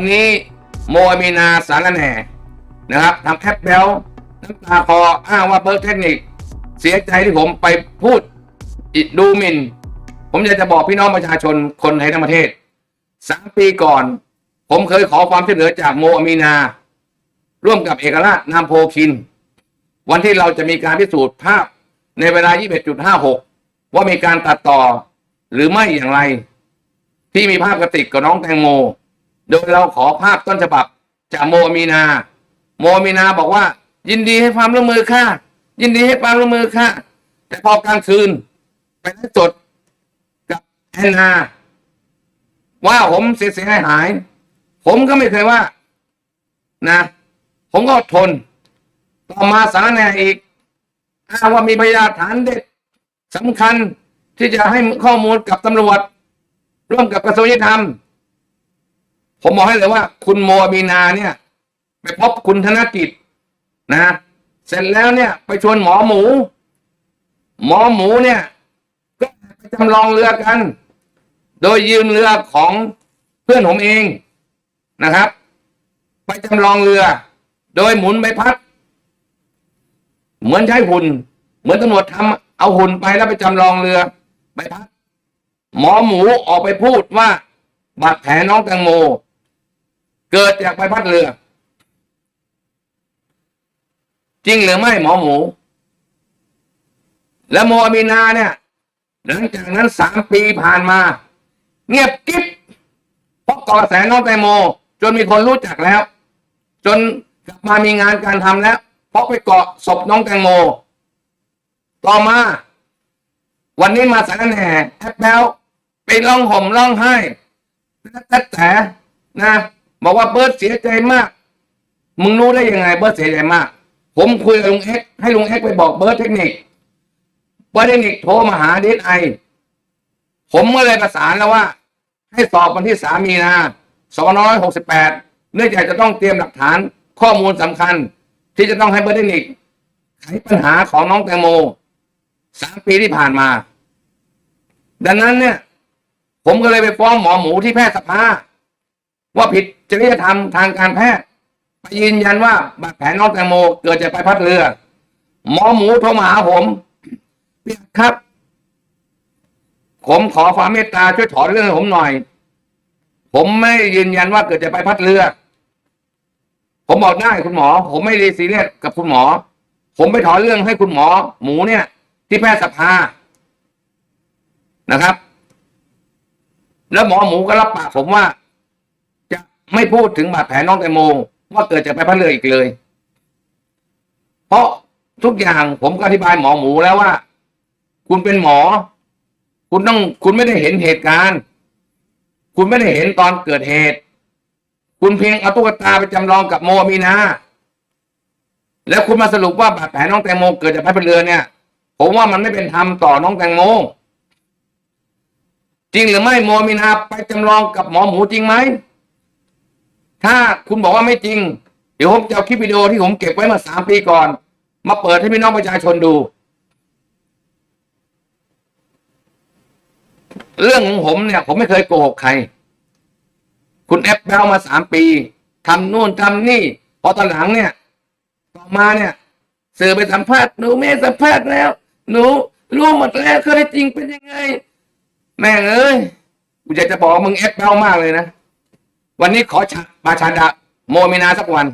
วันนี้โมอามีนาสารแหน่นะครับทำแอปเบลน้ำตาคออ้างว่าเบิร์กเทคนิค เสียใจที่ผมไปพูดดูหมินผมอยากจะบอกพี่น้องประชาชนคนไทยทั้งประเทศสามปีก่อน ผมเคยขอความช่วยเหลือจากโมอามีนา ร่วมกับเอกราชนามโพคิน วันที่เราจะมีการพิสูจน์ภาพในเวลา 21.56 ว่ามีการตัดต่อหรือไม่อย่างไร ที่มีภาพกระติกกับน้องแตงโม โดยเราขอภาพต้นฉบับจากโมมีนา โมมีนาบอกว่า ยินดีให้ความร่วมมือค่ะ ยินดีให้ความร่วมมือค่ะ แต่พอกลางคืน ไปไลฟ์สดกับแอนนาว่าผมเสียหายหาย ผมก็ไม่เคยว่า นะ ผมก็ทน ต่อมาสารแน่อีกอ้างว่ามีพยานฐานเด็ดสำคัญที่จะให้ข้อมูลกับตำรวจ ร่วมกับกระทรวงยุติธรรม ผมบอกให้เลยว่า คุณโมมีนาเนี่ยไปพบคุณธนกิจนะ เสร็จแล้วเนี่ย ไปชวนหมอหมู หมอหมูเนี่ยก็ไปจำลองเรือกัน โดยยืมเรือของเพื่อนผมเองนะครับ ไปจำลองเรือ โดยหมุนใบพัด เหมือนใช้หุ่น เหมือนตำรวจทำเอาหุ่นไปแล้วไปจำลองเรือใบพัด หมอหมูออกไปพูดว่าบาดแผลน้องแตงโม เกิดจากใบพัดเรือ จริงหรือไม่หมอหมู แล้วโมอามีนาเนี่ยหลังจากนั้นสามปีผ่านมา เงียบกิ๊บเพราะกระแสน้องแตงโม จนมีคนรู้จักแล้ว จนกลับมามีงานการทำแล้ว เพราะไปเกาะศพน้องแตงโม ต่อมา วันนี้มาสารแหน่แอปแบลไปร้องห่มร้องไห้แต่แต่นะ บอกว่าเบิร์ดเสียใจมาก มึงรู้ได้ยังไงเบิร์ดเสียใจมาก ผมคุยกับลุงเอ็กให้ลุงเอ็กไปบอกเบิร์ดเทคนิคเบิร์ดเทคนิคโทรมาหาดีไอผมก็เลยประสานแล้วว่า ให้สอบวันที่สามีนาสองร้อยหกสิบแปดเนื่องจากจะต้องเตรียมหลักฐานข้อมูลสำคัญ ที่จะต้องให้เบิร์ดเทคนิคไขปัญหาของน้องแตงโมสามปีที่ผ่านมา ดังนั้นเนี่ย ผมก็เลยไปฟ้องหมอหมูที่แพทยสภา ว่าผิดจริยธรรมทางการแพทย์ไปยืนยันว่าบาดแผลน้องแตงโมเกิดจากใบพัดเรือ หมอหมูโทรมาหาผมพี่ครับ ผมขอความเมตตาช่วยถอนเรื่องให้ผมหน่อย ผมไม่ยืนยันว่าเกิดจากใบพัดเรือ ผมบอกได้คุณหมอ ผมไม่ได้ซีเรียสกับคุณหมอ ผมไปถอนเรื่องให้คุณหมอ หมูเนี่ย ที่แพทยสภานะครับ แล้วหมอหมูก็รับปากผมว่า ไม่พูดถึงบาดแผลน้องแตงโมว่าเกิดจากใบพัดเรืออีกเลย เพราะทุกอย่างผมก็อธิบายหมอหมูแล้วว่า คุณเป็นหมอ คุณต้องคุณไม่ได้เห็นเหตุการณ์ คุณไม่ได้เห็นตอนเกิดเหตุ คุณเพียงเอาตุ๊กตาไปจำลองกับโมมีนาแล้วคุณมาสรุปว่าบาดแผลน้องแตงโมเกิดจากใบพัดเรือเนี่ย ผมว่ามันไม่เป็นธรรมต่อน้องแตงโมจริงหรือไม่โมมีนาไปจำลองกับหมอหมูจริงไหม ถ้าคุณบอกว่าไม่จริง เดี๋ยวผมจะเอาคลิปวิดีโอที่ผมเก็บไว้มาสามปีก่อน มาเปิดให้พี่น้องประชาชนดู เรื่องของผมเนี่ย ผมไม่เคยโกหกใคร คุณแอปเบลมาสามปีทำนู่นทำนี่ พอตอนหลังเนี่ย ต่อมาเนี่ยสื่อไปสัมภาษณ์หนูไม่สัมภาษณ์แล้ว หนูรู้หมดแล้วเท็จจริงเป็นยังไง แม่งเอ้ยกูอยากจะบอกมึงแอปเบลมากเลยนะ วันนี้ขอชาปาชาดะโมมินาสักวัน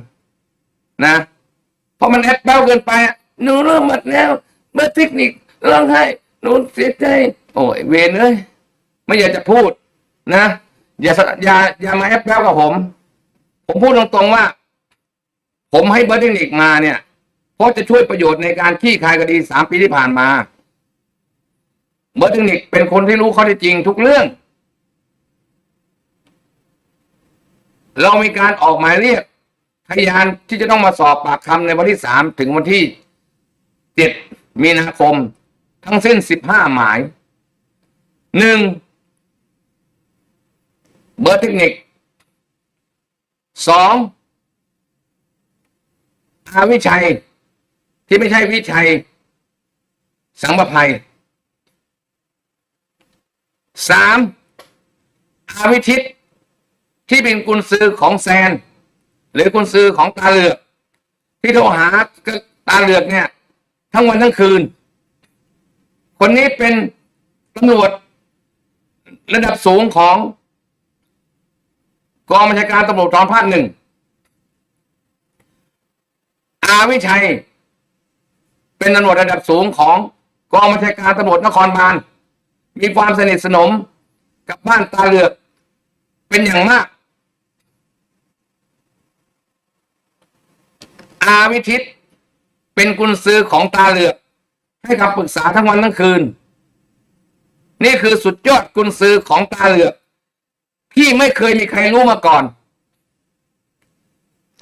นะ เพราะมันแอปเบลเกินไปอะหนูรู้หมดแล้ว เมื่อเทคนิคร้องไห้หนูเสียใจโอ้ยเวรเอ้ยไม่อยากจะพูด นะ อย่าสอย่าอย่ามาแอปเบลกับผม ผมพูดตรงๆว่า ผมให้เบอร์เทคนิคมาเนี่ยเพราะจะช่วยประโยชน์ในการขี้คายคดีสามปีที่ผ่านมาเบอร์เทคนิคเป็นคนที่รู้ข้อเท็จจริงทุกเรื่อง เรามีการออกหมายเรียกพยานที่จะต้องมาสอบปากคำในวันที่สามถึงวันที่เจ็ดมีนาคม ทั้งสิ้นสิบห้าหมายหนึ่งเบอร์เทคนิคสองอาวิชัย ที่ไม่ใช่วิชัย สังประภัยสามอาวิชิต ที่เป็นกุญซือของแซน หรือกุญซือของตาเหลือก ที่โทรหาตาเหลือกเนี่ย ทั้งวันทั้งคืน คนนี้เป็นตำรวจระดับสูงของกองบัญชาการตำรวจกองภาคหนึ่ง อาวิชัย เป็นตำรวจระดับสูงของกองบัญชาการตำรวจนครบาลมีความสนิทสนมกับบ้านตาเหลือกเป็นอย่างมาก อาวิทิต เป็นกุญซือของตาเหลือกให้คำปรึกษาทั้งวันทั้งคืน นี่คือสุดยอดกุญซือของตาเหลือก ที่ไม่เคยมีใครรู้มาก่อน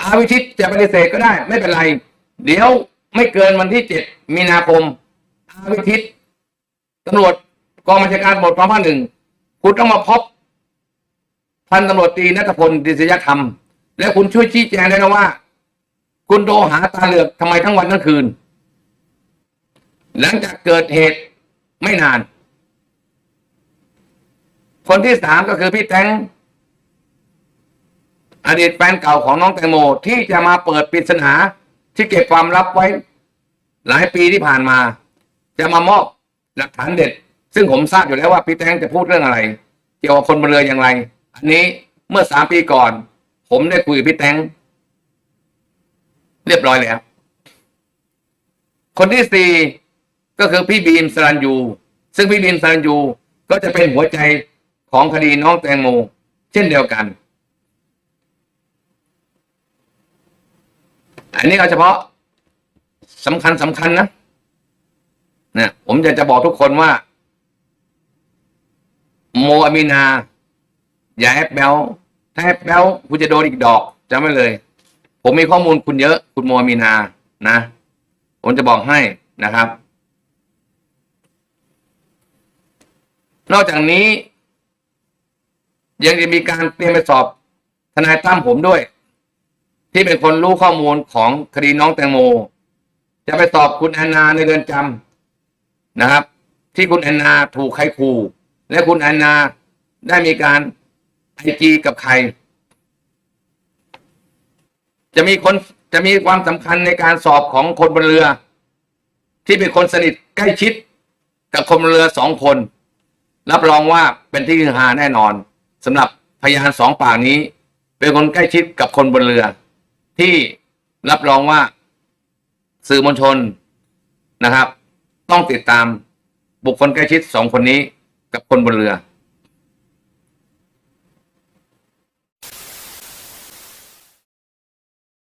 อาวิทิตจะปฏิเสธก็ได้ ไม่เป็นไร เดี๋ยวไม่เกินวันที่เจ็ดมีนาคม อาวิทิตตำรวจกองบัญชาการตำรวจกองภาคหนึ่งคุณต้องมาพบพันตำรวจตรีนัทพลดิษยธรรม และคุณช่วยชี้แจงได้นะว่า คุณโทรหาตาเหลือกทำไมทั้งวันทั้งคืน หลังจากเกิดเหตุไม่นาน คนที่สามก็คือพี่แตงอดีตแฟนเก่าของน้องแตงโมที่จะมาเปิดปริศนาที่เก็บความลับไว้ หลายปีที่ผ่านมา จะมามอบหลักฐานเด็ด ซึ่งผมทราบอยู่แล้วว่าพี่แตงจะพูดเรื่องอะไร เกี่ยวกับคนบนเรืออย่างไร อันนี้เมื่อสามปีก่อน ผมได้คุยกับพี่แตง เรียบร้อยแล้ว คนที่สี่ก็คือพี่บีมสรันยู ซึ่งพี่บีมสรันยูก็จะเป็นหัวใจของคดีน้องแตงโมเช่นเดียวกัน อันนี้เอาเฉพาะสำคัญสำคัญนะเนี่ยผมจะจะบอกทุกคนว่า โมอามีนา อย่าแอบแบลถ้าแอบแบลคุณจะโดนอีกดอกจำไว้เลย ผมมีข้อมูลคุณเยอะ คุณโมมีนานะ ผมจะบอกให้นะครับ นอกจากนี้ ยังจะมีการเตรียมไปสอบทนายตั้มผมด้วย ที่เป็นคนรู้ข้อมูลของคดีน้องแตงโม จะไปสอบคุณแอนนาในเรือนจำนะครับ ที่คุณแอนนาถูกใครขู่และคุณแอนนาได้มีการไอจีกับใคร จะมีคนจะมีความสำคัญในการสอบของคนบนเรือ ที่เป็นคนสนิทใกล้ชิด กับคนบนเรือสองคน รับรองว่าเป็นที่ฮือฮาแน่นอนสำหรับพยานสองปากนี้ เป็นคนใกล้ชิดกับคนบนเรือ ที่รับรองว่าสื่อมวลชนนะครับ ต้องติดตามบุคคลใกล้ชิดสองคนนี้กับคนบนเรือ